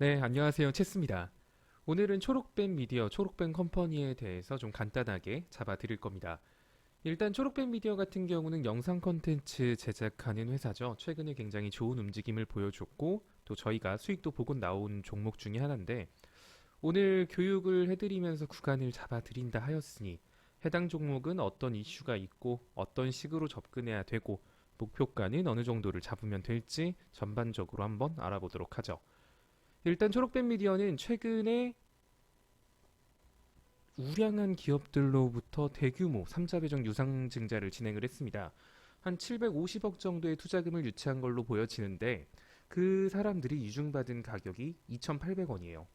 네, 안녕하세요. 체스입니다. 오늘은 초록뱀 미디어, 초록뱀 컴퍼니에 대해서 좀 간단하게 잡아드릴 겁니다. 일단 초록뱀 미디어 같은 경우는 영상 콘텐츠 제작하는 회사죠. 최근에 굉장히 좋은 움직임을 보여줬고, 또 저희가 수익도 보고 나온 종목 중에 하나인데, 오늘 교육을 해드리면서 구간을 잡아드린다 하였으니, 해당 종목은 어떤 이슈가 있고, 어떤 식으로 접근해야 되고, 목표가는 어느 정도를 잡으면 될지 전반적으로 한번 알아보도록 하죠. 일단 초록뱀 미디어는 최근에 우량한 기업들로부터 대규모 3자 배정 유상 증자를 진행을 했습니다. 한 750억 정도의 투자금을 유치한 걸로 보여지는데 그 사람들이 이중받은 가격이 2,800원이에요.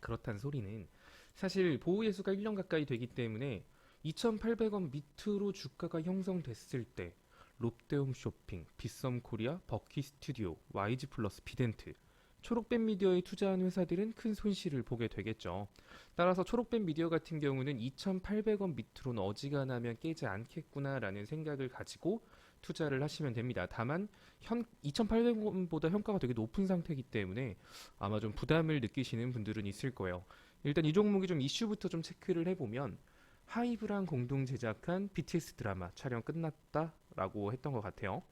그렇단 소리는 사실 보호 예수가 1년 가까이 되기 때문에 2,800원 밑으로 주가가 형성됐을 때 롯데홈 쇼핑, 빗썸 코리아, 버키 스튜디오, YG 플러스, 비덴트 초록뱀 미디어에 투자한 회사들은 큰 손실을 보게 되겠죠. 따라서 초록뱀 미디어 같은 경우는 2,800원 밑으로는 어지간하면 깨지 않겠구나라는 생각을 가지고 투자를 하시면 됩니다. 다만 현 2,800원보다 현가가 되게 높은 상태이기 때문에 아마 좀 부담을 느끼시는 분들은 있을 거예요. 일단 이 종목이 좀 이슈부터 좀 체크를 해보면 하이브랑 공동 제작한 BTS 드라마 촬영 끝났다라고 했던 것 같아요.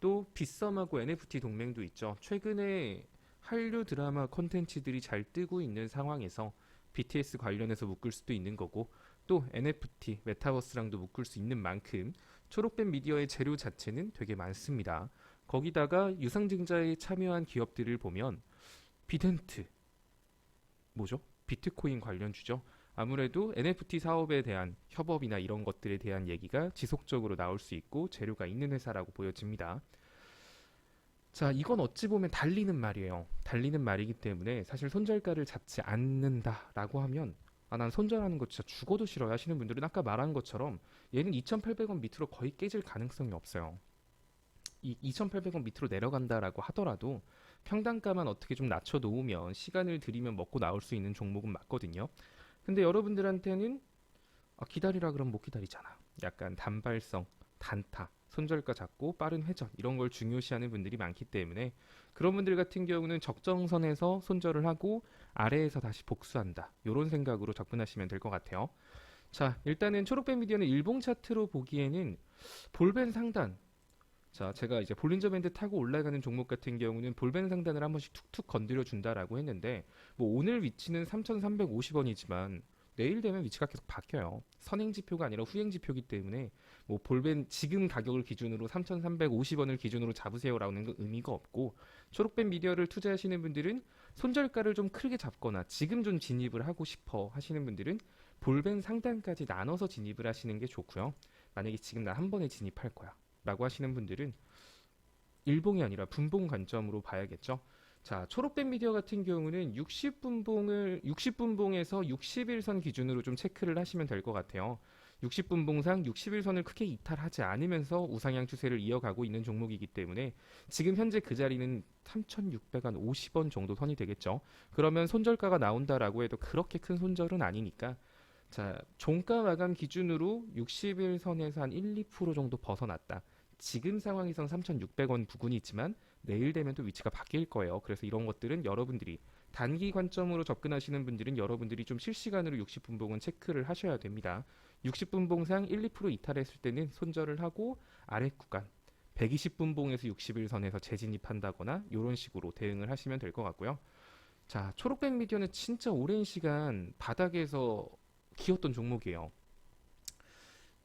또 빗썸하고 NFT 동맹도 있죠. 최근에 한류 드라마 콘텐츠들이 잘 뜨고 있는 상황에서 BTS 관련해서 묶을 수도 있는 거고 또 NFT, 메타버스랑도 묶을 수 있는 만큼 초록뱀 미디어의 재료 자체는 되게 많습니다. 거기다가 유상증자에 참여한 기업들을 보면 비덴트 뭐죠? 비트코인 관련주죠. 아무래도 NFT 사업에 대한 협업이나 이런 것들에 대한 얘기가 지속적으로 나올 수 있고 재료가 있는 회사라고 보여집니다. 자, 이건 어찌 보면 달리는 말이에요. 달리는 말이기 때문에 사실 손절가를 잡지 않는다라고 하면 아, 난 손절하는 거 진짜 죽어도 싫어요 하시는 분들은 아까 말한 것처럼 얘는 2,800원 밑으로 거의 깨질 가능성이 없어요. 이 2,800원 밑으로 내려간다라고 하더라도 평단가만 어떻게 좀 낮춰 놓으면 시간을 들이면 먹고 나올 수 있는 종목은 맞거든요. 근데 여러분들한테는 아, 기다리라 그러면 못 기다리잖아. 약간 단발성, 단타, 손절가 잡고 빠른 회전 이런 걸 중요시하는 분들이 많기 때문에 그런 분들 같은 경우는 적정선에서 손절을 하고 아래에서 다시 복수한다. 이런 생각으로 접근하시면 될 것 같아요. 자, 일단은 초록뱀 미디어는 일봉 차트로 보기에는 볼벤 상단 자, 제가 이제 볼린저 밴드 타고 올라가는 종목 같은 경우는 볼벤 상단을 한 번씩 툭툭 건드려 준다라고 했는데 뭐 오늘 위치는 3,350원이지만 내일 되면 위치가 계속 바뀌어요. 선행 지표가 아니라 후행 지표이기 때문에 뭐 볼벤 지금 가격을 기준으로 3,350원을 기준으로 잡으세요라는 건 의미가 없고 초록뱀 미디어를 투자하시는 분들은 손절가를 좀 크게 잡거나 지금 좀 진입을 하고 싶어 하시는 분들은 볼벤 상단까지 나눠서 진입을 하시는 게 좋고요. 만약에 지금 나 한 번에 진입할 거야 라고 하시는 분들은 일봉이 아니라 분봉 관점으로 봐야겠죠. 자, 초록뱀 미디어 같은 경우는 60분봉을 60분봉에서 61선 기준으로 좀 체크를 하시면 될 것 같아요. 60분 봉상 61선을 크게 이탈하지 않으면서 우상향 추세를 이어가고 있는 종목이기 때문에 지금 현재 그 자리는 3,650원 정도 선이 되겠죠. 그러면 손절가가 나온다라고 해도 그렇게 큰 손절은 아니니까 자, 종가 마감 기준으로 61선에서 한 1, 2% 정도 벗어났다. 지금 상황에선 3,600원 부근이지만 내일 되면 또 위치가 바뀔 거예요. 그래서 이런 것들은 여러분들이 단기 관점으로 접근하시는 분들은 여러분들이 좀 실시간으로 60분봉은 체크를 하셔야 됩니다. 60분 봉상 1, 2% 이탈했을 때는 손절을 하고 아래 구간 120분 봉에서 61선에서 재진입한다거나 이런 식으로 대응을 하시면 될 것 같고요. 자, 초록백 미디어는 진짜 오랜 시간 바닥에서 기었던 종목이에요.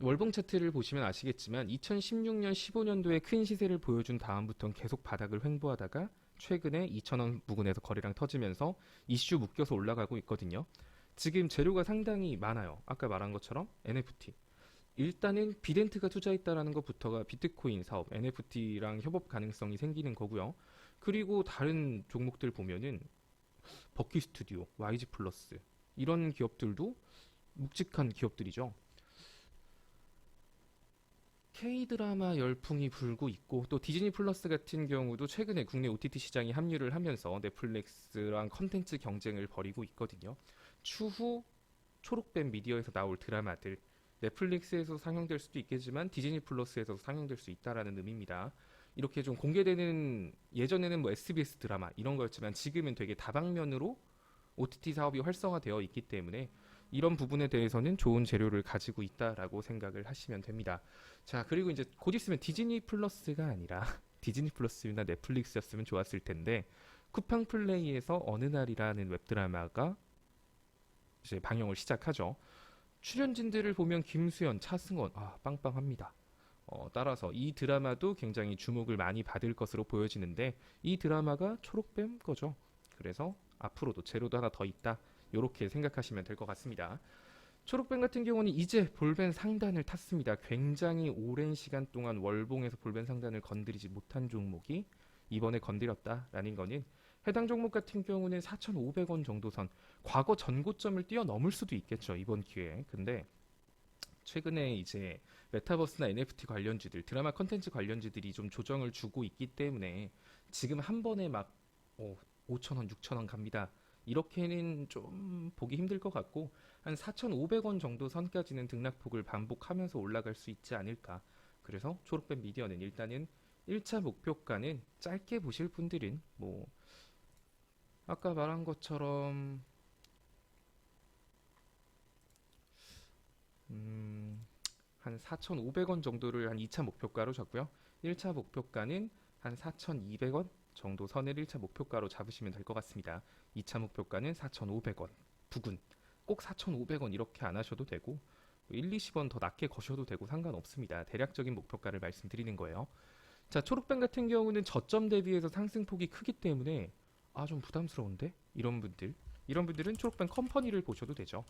월봉 차트를 보시면 아시겠지만 2016년 15년도에 큰 시세를 보여준 다음부터는 계속 바닥을 횡보하다가 최근에 2,000원 부근에서 거래량 터지면서 이슈 묶여서 올라가고 있거든요. 지금 재료가 상당히 많아요. 아까 말한 것처럼 NFT. 일단은 비덴트가 투자했다라는 것부터가 비트코인 사업, NFT랑 협업 가능성이 생기는 거고요. 그리고 다른 종목들 보면은 버키 스튜디오, YG 플러스 이런 기업들도 묵직한 기업들이죠. K-드라마 열풍이 불고 있고 또 디즈니 플러스 같은 경우도 최근에 국내 OTT 시장에 합류를 하면서 넷플릭스랑 컨텐츠 경쟁을 벌이고 있거든요. 추후 초록뱀 미디어에서 나올 드라마들 넷플릭스에서 상영될 수도 있겠지만 디즈니 플러스에서 상영될 수 있다라는 의미입니다. 이렇게 좀 공개되는 예전에는 뭐 SBS 드라마 이런 거였지만 지금은 되게 다방면으로 OTT 사업이 활성화되어 있기 때문에 이런 부분에 대해서는 좋은 재료를 가지고 있다라고 생각을 하시면 됩니다. 자, 그리고 이제 곧 있으면 디즈니 플러스가 아니라 디즈니 플러스나 넷플릭스였으면 좋았을 텐데 쿠팡 플레이에서 어느 날이라는 웹드라마가 이제 방영을 시작하죠. 출연진들을 보면 김수현, 차승원, 아 빵빵합니다. 어, 따라서 이 드라마도 굉장히 주목을 많이 받을 것으로 보여지는데 이 드라마가 초록뱀 거죠. 그래서 앞으로도 제로도 하나 더 있다. 이렇게 생각하시면 될 것 같습니다. 초록뱀 같은 경우는 이제 볼벤 상단을 탔습니다. 굉장히 오랜 시간 동안 월봉에서 볼벤 상단을 건드리지 못한 종목이 이번에 건드렸다라는 거는 해당 종목 같은 경우는 4,500원 정도 선 과거 전고점을 뛰어넘을 수도 있겠죠 이번 기회에. 근데 최근에 이제 메타버스나 NFT 관련주들 드라마 컨텐츠 관련주들이 좀 조정을 주고 있기 때문에 지금 한 번에 막 어, 5,000원 6,000원 갑니다. 이렇게는 좀 보기 힘들 것 같고 한 4,500원 정도 선까지는 등락폭을 반복하면서 올라갈 수 있지 않을까. 그래서 초록뱀 미디어는 일단은 1차 목표가는 짧게 보실 분들은 뭐 아까 말한 것처럼 음, 한 4,500원 정도를 한 2차 목표가로 잡고요. 1차 목표가는 한 4,200원 정도 선을 1차 목표가로 잡으시면 될 것 같습니다. 2차 목표가는 4,500원 부근 꼭 4,500원 이렇게 안 하셔도 되고 1, 20원 더 낮게 거셔도 되고 상관없습니다. 대략적인 목표가를 말씀드리는 거예요. 자, 초록뱀 같은 경우는 저점 대비해서 상승폭이 크기 때문에 아 좀 부담스러운데 이런 분들 이런 분들은 초록뱀 컴퍼니를 보셔도 되죠.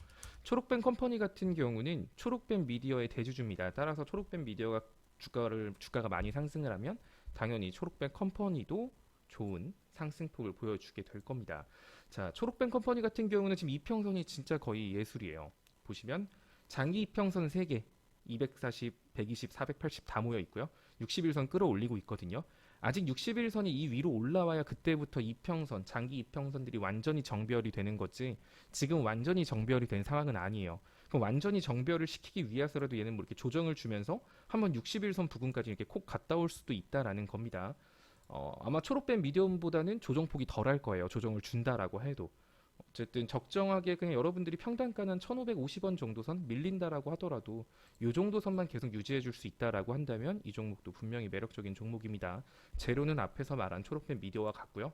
초록뱀 컴퍼니 같은 경우는 초록뱀 미디어의 대주주입니다. 따라서 초록뱀 미디어가 주가를 주가가 많이 상승을 하면 당연히 초록뱀 컴퍼니도 좋은 상승폭을 보여주게 될 겁니다. 자, 초록뱀 컴퍼니 같은 경우는 지금 이평선이 진짜 거의 예술이에요. 보시면 장기 이평선 3개, 240, 120, 480 다 모여 있고요. 61선 끌어올리고 있거든요. 아직 61선이 이 위로 올라와야 그때부터 이평선, 장기 이평선들이 완전히 정별이 되는 거지 지금 완전히 정별이 된 상황은 아니에요. 그럼 완전히 정별을 시키기 위해서라도 얘는 뭐 이렇게 조정을 주면서 한번 61선 부근까지 이렇게 콕 갔다 올 수도 있다라는 겁니다. 어, 아마 초록뱀 미디엄보다는 조정폭이 덜할 거예요. 조정을 준다라고 해도. 어쨌든 적정하게 그냥 여러분들이 평단가는 1,550원 정도 선 밀린다라고 하더라도 요 정도 선만 계속 유지해 줄 수 있다라고 한다면 이 종목도 분명히 매력적인 종목입니다. 제로는 앞에서 말한 초록뱀 미디어와 같고요.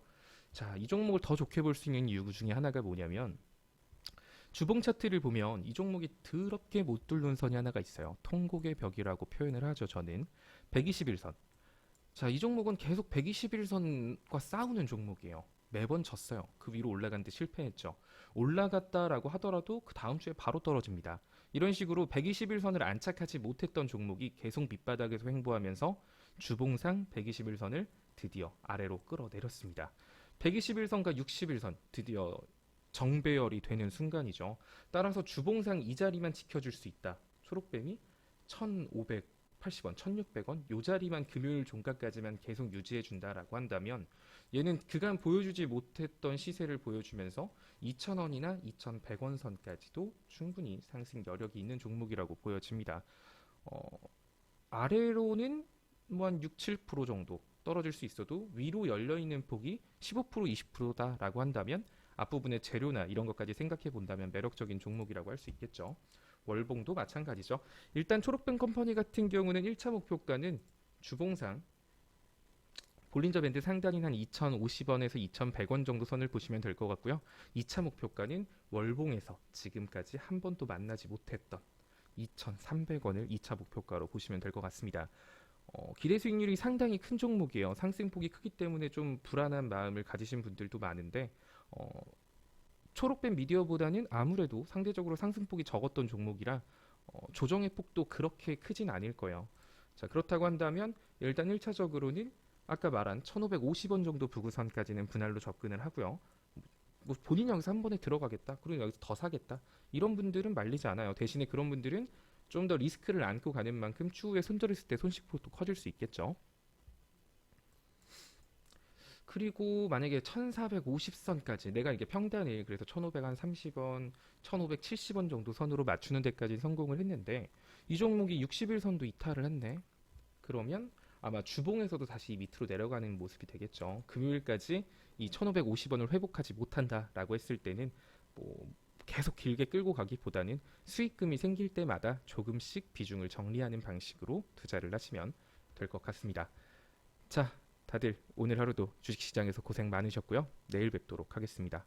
자, 이 종목을 더 좋게 볼 수 있는 이유 중에 하나가 뭐냐면 주봉 차트를 보면 이 종목이 더럽게 못 뚫는 선이 하나가 있어요. 통곡의 벽이라고 표현을 하죠. 저는 121선. 자, 이 종목은 계속 121선과 싸우는 종목이에요. 매번 졌어요. 그 위로 올라갔는데 실패했죠. 올라갔다라고 하더라도 그 다음 주에 바로 떨어집니다. 이런 식으로 121선을 안착하지 못했던 종목이 계속 밑바닥에서 횡보하면서 주봉상 121선을 드디어 아래로 끌어내렸습니다. 121선과 61선 드디어 정배열이 되는 순간이죠. 따라서 주봉상 이 자리만 지켜줄 수 있다. 초록뱀이 1,580원, 1,600원 요 자리만 금요일 종가까지만 계속 유지해 준다라고 한다면 얘는 그간 보여주지 못했던 시세를 보여주면서 2,000원이나 2,100원 선까지도 충분히 상승 여력이 있는 종목이라고 보여집니다. 어, 아래로는 뭐 한 6, 7% 정도 떨어질 수 있어도 위로 열려 있는 폭이 15% 20%다라고 한다면 앞부분의 재료나 이런 것까지 생각해 본다면 매력적인 종목이라고 할 수 있겠죠. 월봉도 마찬가지죠. 일단 초록뱀 컴퍼니 같은 경우는 1차 목표가는 주봉상 볼린저 밴드 상단인 한 2,050원에서 2,100원 정도 선을 보시면 될 것 같고요. 2차 목표가는 월봉에서 지금까지 한 번도 만나지 못했던 2,300원을 2차 목표가로 보시면 될 것 같습니다. 어, 기대 수익률이 상당히 큰 종목이에요. 상승폭이 크기 때문에 좀 불안한 마음을 가지신 분들도 많은데 어, 초록뱀 미디어보다는 아무래도 상대적으로 상승폭이 적었던 종목이라 어, 조정의 폭도 그렇게 크진 않을 거예요. 자 그렇다고 한다면 일단 1차적으로는 아까 말한 1,550원 정도 부구선까지는 분할로 접근을 하고요. 뭐 본인 여기서 한 번에 들어가겠다. 그리고 여기서 더 사겠다. 이런 분들은 말리지 않아요. 대신에 그런 분들은 좀 더 리스크를 안고 가는 만큼 추후에 손절했을 때 손실폭도 커질 수 있겠죠. 그리고 만약에 1450선까지 내가 이게 평단일 그래서 1530원, 1570원 정도 선으로 맞추는 데까지 성공을 했는데 이 종목이 61선도 이탈을 했네. 그러면 아마 주봉에서도 다시 밑으로 내려가는 모습이 되겠죠. 금요일까지 이 1,550원을 회복하지 못한다라고 했을 때는 뭐 계속 길게 끌고 가기보다는 수익금이 생길 때마다 조금씩 비중을 정리하는 방식으로 투자를 하시면 될 것 같습니다. 자, 다들 오늘 하루도 주식시장에서 고생 많으셨고요. 내일 뵙도록 하겠습니다.